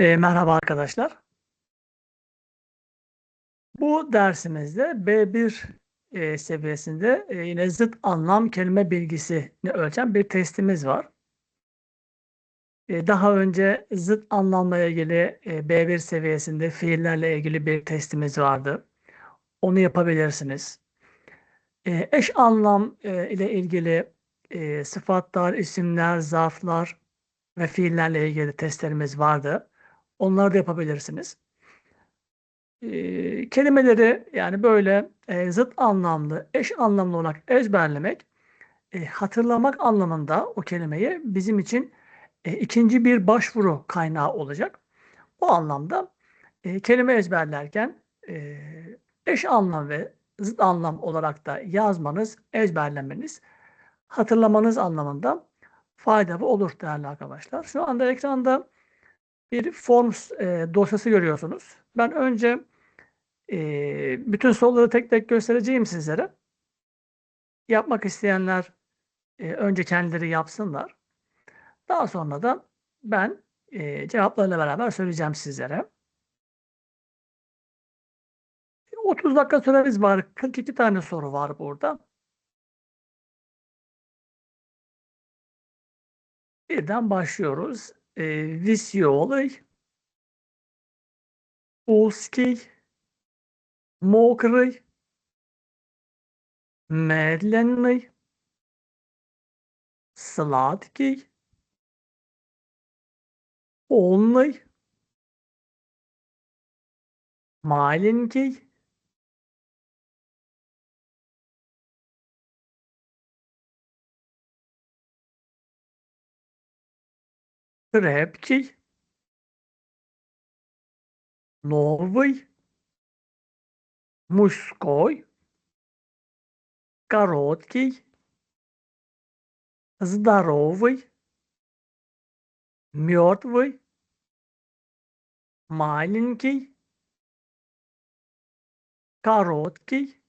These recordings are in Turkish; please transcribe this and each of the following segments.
Eee, merhaba arkadaşlar. Bu dersimizde B1 eee, seviyesinde eee, yine zıt anlam kelime bilgisini ölçen bir testimiz var. Eee, daha önce zıt anlamla ilgili eee, B1 seviyesinde fiillerle ilgili bir testimiz vardı. Onu yapabilirsiniz. Eee, eş anlam eee, ile ilgili eee, sıfatlar, isimler, zarflar ve fiillerle ilgili testlerimiz vardı. Onları da yapabilirsiniz. Eee, kelimeleri yani böyle eee, zıt anlamlı, eş anlamlı olarak ezberlemek, eee, hatırlamak anlamında o kelimeyi bizim için eee, ikinci bir başvuru kaynağı olacak. O anlamda eee, kelime ezberlerken eee, eş anlam ve zıt anlam olarak da yazmanız, ezberlemeniz, hatırlamanız anlamında faydalı olur değerli arkadaşlar. Şu anda ekranda bir Forms eee, dosyası görüyorsunuz. Ben önce eee, bütün soruları tek tek göstereceğim sizlere. Yapmak isteyenler eee, önce kendileri yapsınlar. Daha sonra da ben eee, cevaplarıyla beraber söyleyeceğim sizlere. 30 dakika süremiz var. 42 tane soru var burada. Birden başlıyoruz. Eee, Веселый, узкий, мокрый, медленный, сладкий, полный, маленький, крепкий, новый, мужской, короткий, здоровый, мертвый, маленький, короткий,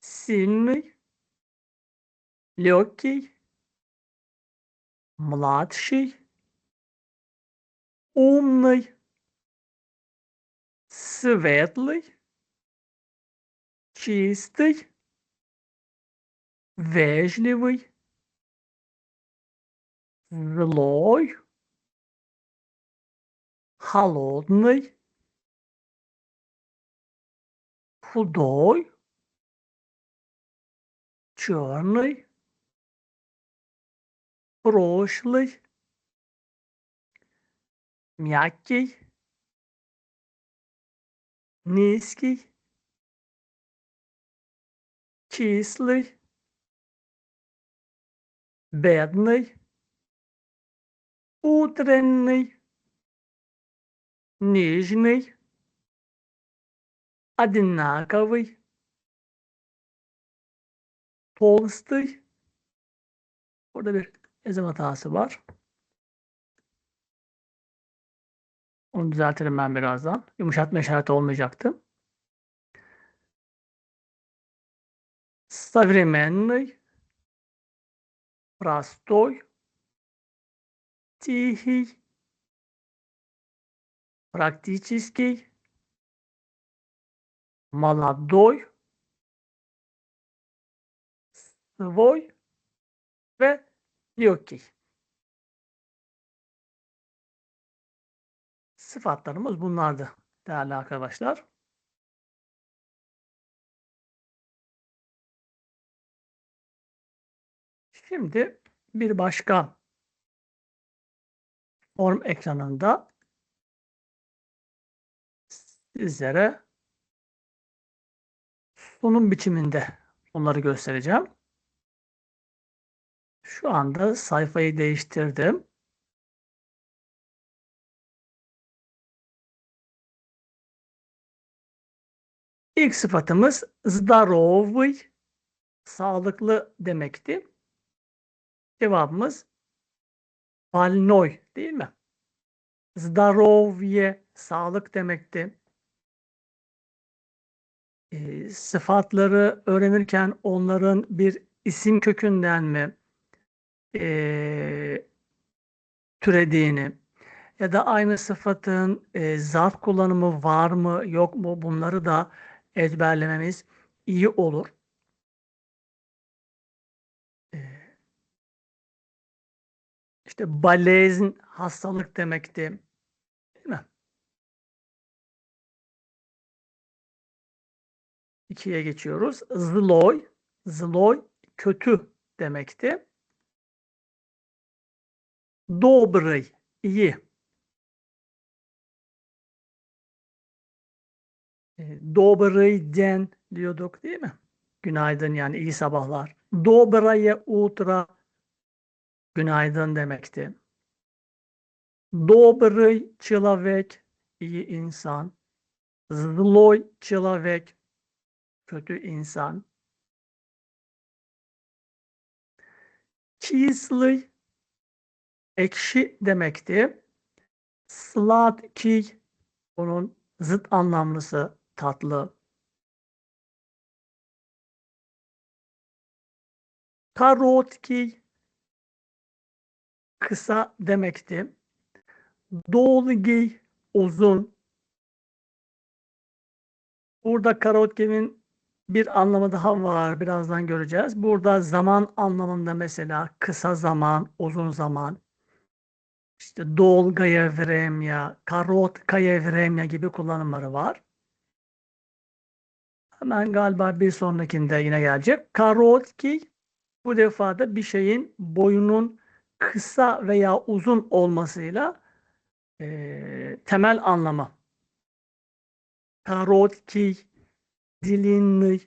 сильный, легкий, младший, умный, светлый, чистый, вежливый, злой, холодный, худой, черный, прошлый, мягкий, низкий, кислый, бедный, утренний, нижний, одинаковый, толстый. yazım hatası var. Onu düzeltirim ben birazdan. Yumuşatma işareti olmayacaktı. Современный, простой, тихий, практический, молодой, свой ve lyoki. Sıfatlarımız bunlardı değerli arkadaşlar. Şimdi bir başka form ekranında sizlere sunum biçiminde bunları göstereceğim. Şu anda sayfayı değiştirdim. İlk sıfatımız здоровый, sağlıklı demekti. Cevabımız больной değil mi? Здоровье, sağlık demekti. E, sıfatları öğrenirken onların bir isim kökünden mi e, türediğini ya da aynı sıfatın e, zarf kullanımı var mı yok mu bunları da ezberlememiz iyi olur. İşte balezn hastalık demekti. Değil mi? İkiye geçiyoruz. Zloy, zloy kötü demekti. Добрый, iyi. E, Добрый den diyorduk değil mi? Günaydın yani iyi sabahlar. Доброе утро günaydın demekti. Добрый человек iyi insan. Zloy человек kötü insan. Кислый ekşi demekti. Sladki onun zıt anlamlısı tatlı. Karotki kısa demekti. Dolgi uzun. Burada karotki'nin bir anlamı daha var. Birazdan göreceğiz. Burada zaman anlamında mesela kısa zaman, uzun zaman. İşte dolgaya vremya, karotkaya vremya gibi kullanımları var. Hemen galiba bir sonrakinde yine gelecek. Karotki bu defa da bir şeyin boyunun kısa veya uzun olmasıyla e, temel anlamı. Karotki, dilinli.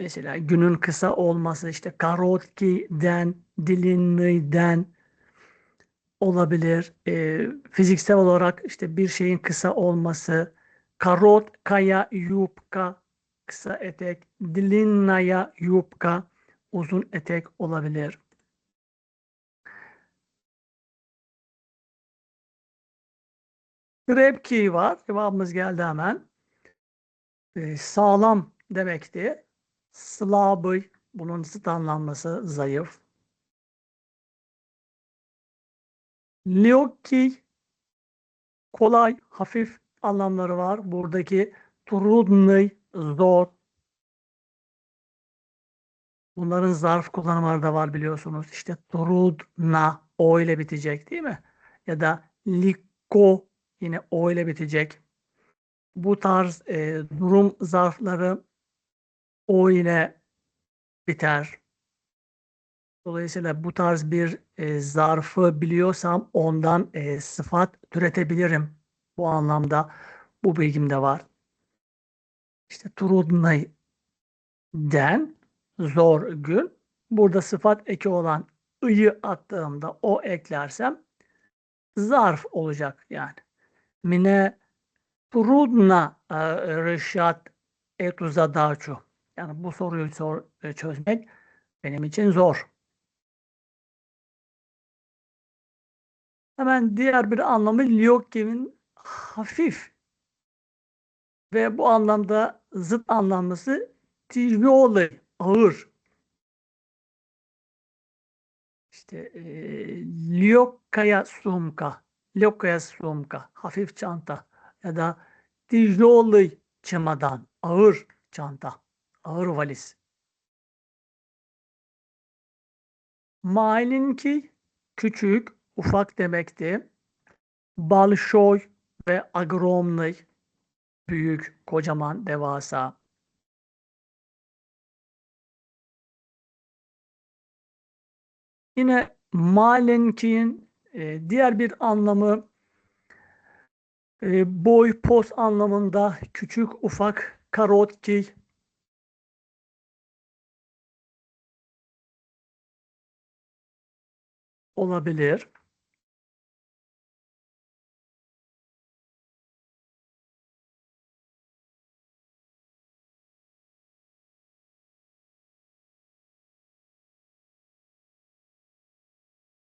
Mesela günün kısa olması işte karotki'den, dilinli'den olabilir. E, fiziksel olarak işte bir şeyin kısa olması, karotkaya yupka kısa etek, dilinnaya yupka uzun etek olabilir. Krepki var. Cevabımız geldi hemen. Ee, sağlam demekti. Slabı bunun zıt anlamlısı zayıf. Lyoki kolay, hafif anlamları var. Buradaki trudny zor. Bunların zarf kullanımları da var biliyorsunuz. İşte trudna o ile bitecek değil mi? Ya da liko yine o ile bitecek. Bu tarz e, durum zarfları o ile biter. Dolayısıyla bu tarz bir e, zarfı biliyorsam ondan e, sıfat türetebilirim. Bu anlamda bu bilgim de var. İşte den zor gün. Burada sıfat eki olan ı'yı attığımda o eklersem zarf olacak yani. Mine trudna rışat etu zadaçu. Yani bu soruyu sor, e, çözmek benim için zor. Hemen diğer bir anlamı Lyokim'in hafif ve bu anlamda zıt anlamlısı tijoli, ağır. İşte e, Lyokaya sumka, Lyokaya sumka, hafif çanta ya da tijoli çamadan, ağır çanta, ağır valiz. Malinki küçük, ufak demekti. Balşoy ve agromny büyük, kocaman, devasa. Yine malenki'nin e, diğer bir anlamı e, boy, pos anlamında küçük, ufak, karotki olabilir.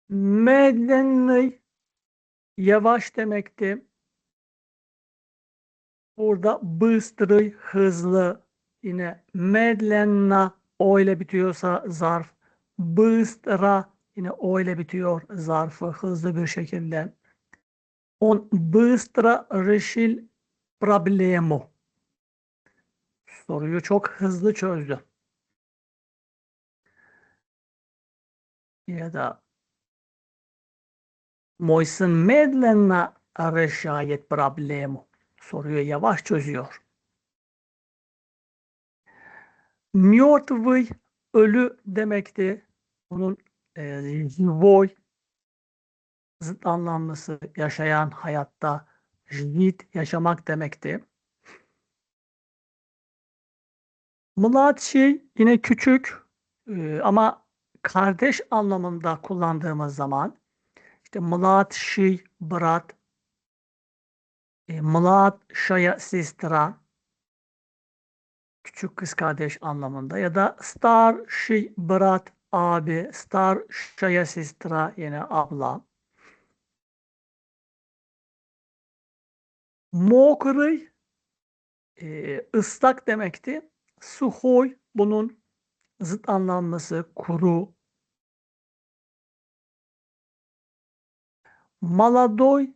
Medlenni yavaş demekti. Burada bıstırı hızlı yine medlenna o ile bitiyorsa zarf bıstıra yine o ile bitiyor zarfı hızlı bir şekilde. On bыстро решил проблему. Soruyu çok hızlı çözdü. Ya da Мойсын медленно решает проблему. Soruyu yavaş çözüyor. Мертвый ölü demekti. Bunun e, живой zıt anlamlısı yaşayan hayatta жить yaşamak demekti. Mladший yine küçük e, ama kardeş anlamında kullandığımız zaman işte mladший brat, e, mladшая sestra küçük kız kardeş anlamında ya da starший brat abi, starşaya sistra yine abla. Mokry e, ıslak demekti. Suhoy bunun zıt anlamlısı kuru. Maladoy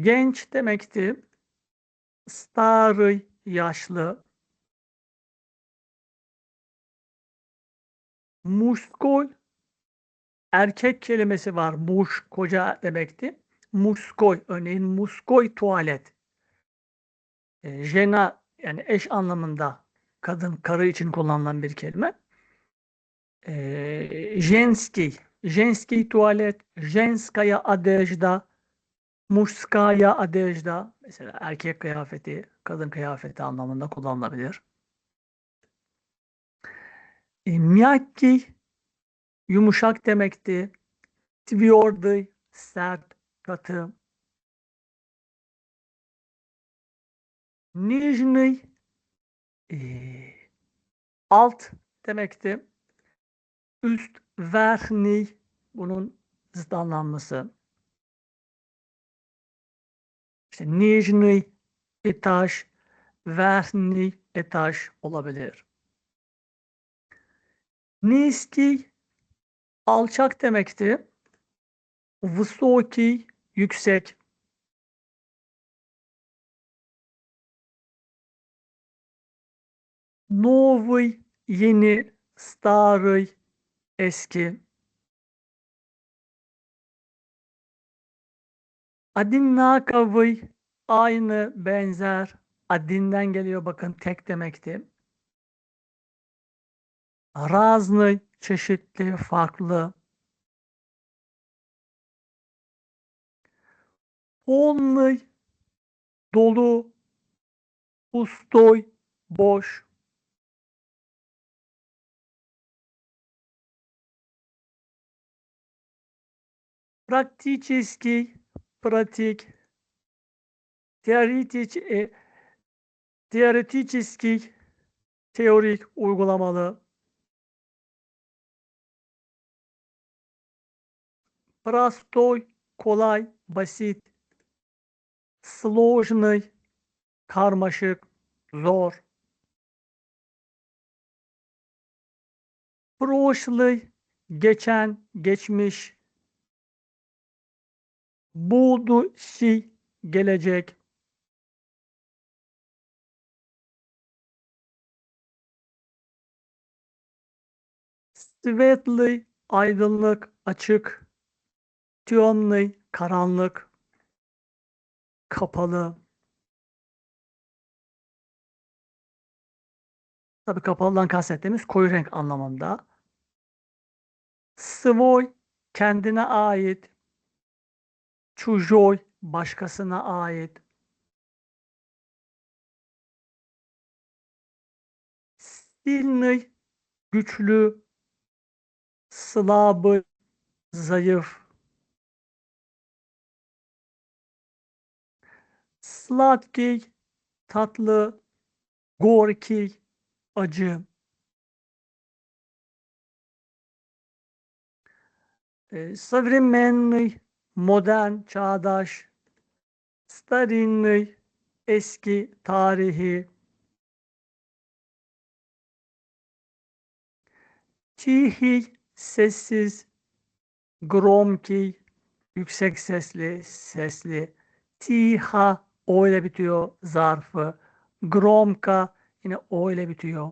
genç demekti. Starı yaşlı. Muskol erkek kelimesi var. Muş koca demekti. Muskoy örneğin muskoy tuvalet. E, jena yani eş anlamında kadın karı için kullanılan bir kelime. E, jenski, jenski tuvalet, jenskaya adejda, muşskaya adejda mesela erkek kıyafeti, kadın kıyafeti anlamında kullanılabilir. E, miyakki yumuşak demekti. Tviyordy sert, katı. Nijny e, alt demekti. Üst verhni bunun zıt anlamlısı. İşte nijny etaj, verhni etaj olabilir. Niski alçak demekti. Высокий yüksek. Новый yeni, старый eski. Одинаковый aynı, benzer. Adinden geliyor bakın tek demekti. Разный çeşitli, farklı. Полный dolu, пустой boş. Практический pratik teoretik e, teoretik teorik uygulamalı Простой, kolay, basit. Сложный, karmaşık, zor. Прошлый, geçen, geçmiş. Будущий, gelecek. Светлый, aydınlık, açık. Tiyomli, karanlık, kapalı. Tabi kapalıdan kastettiğimiz koyu renk anlamında. Svoy, kendine ait. Çujoy, başkasına ait. Silny, güçlü. Slabı, zayıf. Sladkey tatlı, gorki acı. E, Современный modern, çağdaş. Старинный eski, tarihi. Тихий sessiz. gromki, yüksek sesli, sesli. Tiha, o ile bitiyor zarfı. Gromka, yine o ile bitiyor.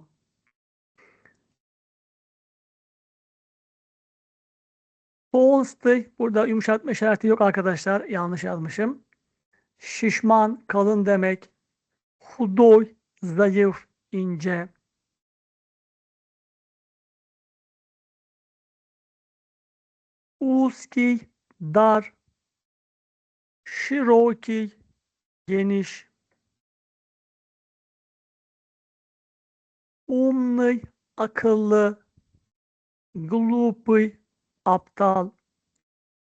Толстый, burada yumuşatma işareti yok arkadaşlar. Yanlış yazmışım. Şişman, kalın demek. Hudoy, zayıf, ince. Узкий, dar. Широкий, geniş. Умный, akıllı. Глупый, aptal.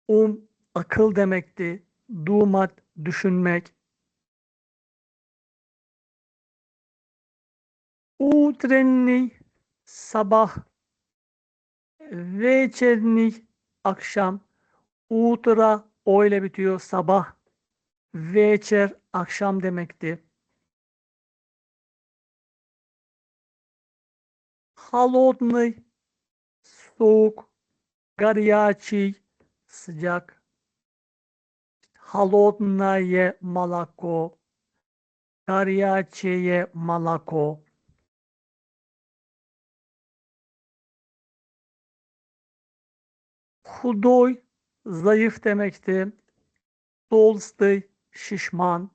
Um, akıl demekti. Dumat, düşünmek. Utrенний, sabah. Вечерний, akşam. Utra, o ile bitiyor. Sabah. Вечер, akşam demekti. Холодный, soğuk. Горячий, sıcak. Холодное молоко. Горячее молоко. Hudoy, zayıf demekti. Толстый, шишман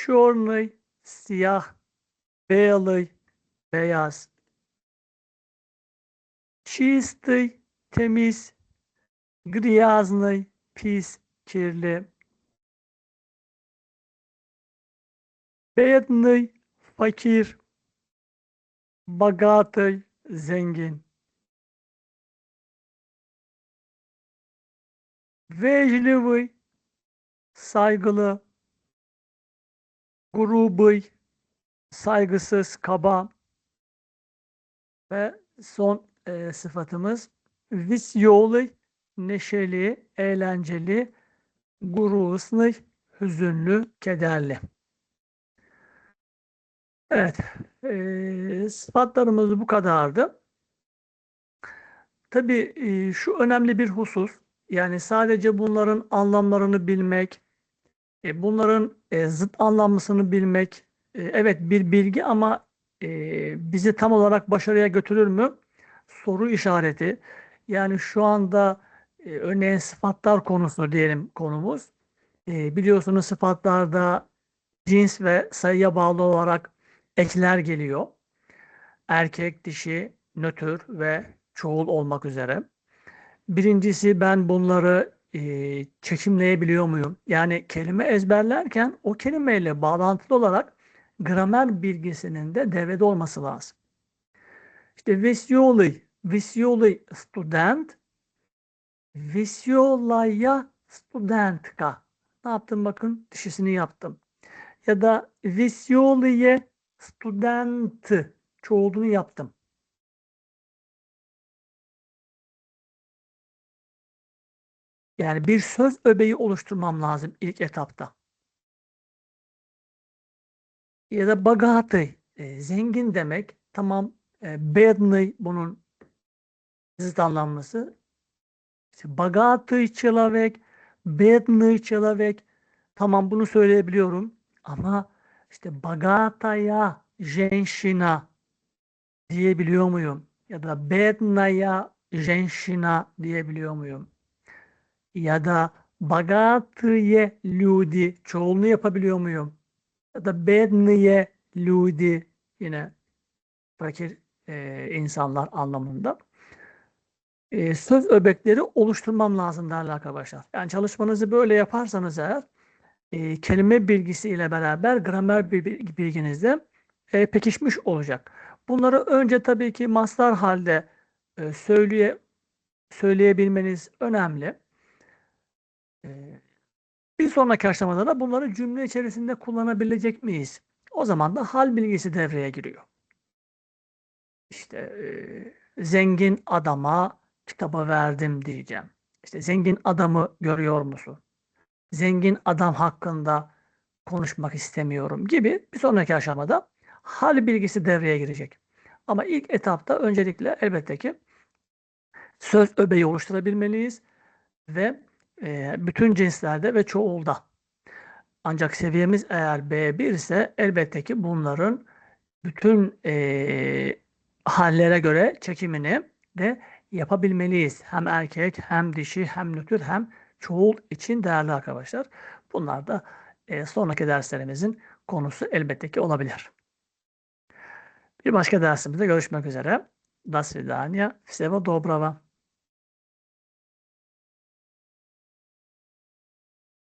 черный, сиях, белый, beyaz. Чистый, temiz, грязный, пис, kirli. Бедный, факир, богатый, зенгин. Вежливый, saygılı. Грубый, saygısız, kaba. Ve son e, sıfatımız веселый, neşeli, eğlenceli. Грустный, hüzünlü, kederli. Evet, e, sıfatlarımız bu kadardı. Tabii e, şu önemli bir husus, yani sadece bunların anlamlarını bilmek, e, bunların e, zıt anlamlısını bilmek, e, evet bir bilgi ama e, bizi tam olarak başarıya götürür mü? Soru işareti. Yani şu anda e, örneğin sıfatlar konusu diyelim konumuz. E, biliyorsunuz sıfatlarda cins ve sayıya bağlı olarak ekler geliyor. Erkek, dişi, nötr ve çoğul olmak üzere. Birincisi ben bunları e, çekimleyebiliyor muyum? Yani kelime ezberlerken o kelimeyle bağlantılı olarak gramer bilgisinin de devrede olması lazım. İşte vesyoli, vesyoli student, vesyolaya studentka. Ne yaptım bakın dişisini yaptım. Ya da vesyoliye student çoğulunu yaptım. Yani bir söz öbeği oluşturmam lazım ilk etapta. Ya da bagatı, e, zengin demek. Tamam, e, bedni bunun zıt anlamlısı. İşte bagatı çalavek, bedni çalavek. Tamam bunu söyleyebiliyorum ama işte bagataya, jenşina diyebiliyor muyum? Ya da bednaya, jenşina diyebiliyor muyum? Ya da богатые люди çoğulunu yapabiliyor muyum? Ya da бедные люди yine fakir e, insanlar anlamında. E, söz öbekleri oluşturmam lazım değerli arkadaşlar. Yani çalışmanızı böyle yaparsanız eğer e, kelime bilgisiyle beraber gramer bilginiz de e, pekişmiş olacak. Bunları önce tabii ki maslar halde e, söyleye, söyleyebilmeniz önemli. Bir sonraki aşamada da bunları cümle içerisinde kullanabilecek miyiz? O zaman da hal bilgisi devreye giriyor. İşte e, zengin adama kitabı verdim diyeceğim. İşte zengin adamı görüyor musun? Zengin adam hakkında konuşmak istemiyorum gibi bir sonraki aşamada hal bilgisi devreye girecek. Ama ilk etapta öncelikle elbette ki söz öbeği oluşturabilmeliyiz ve e, bütün cinslerde ve çoğulda. Ancak seviyemiz eğer B1 ise elbette ki bunların bütün e, hallere göre çekimini de yapabilmeliyiz. Hem erkek hem dişi hem nötr hem çoğul için değerli arkadaşlar. Bunlar da e, sonraki derslerimizin konusu elbette ki olabilir. Bir başka dersimizde görüşmek üzere. До свидания. Всего доброго.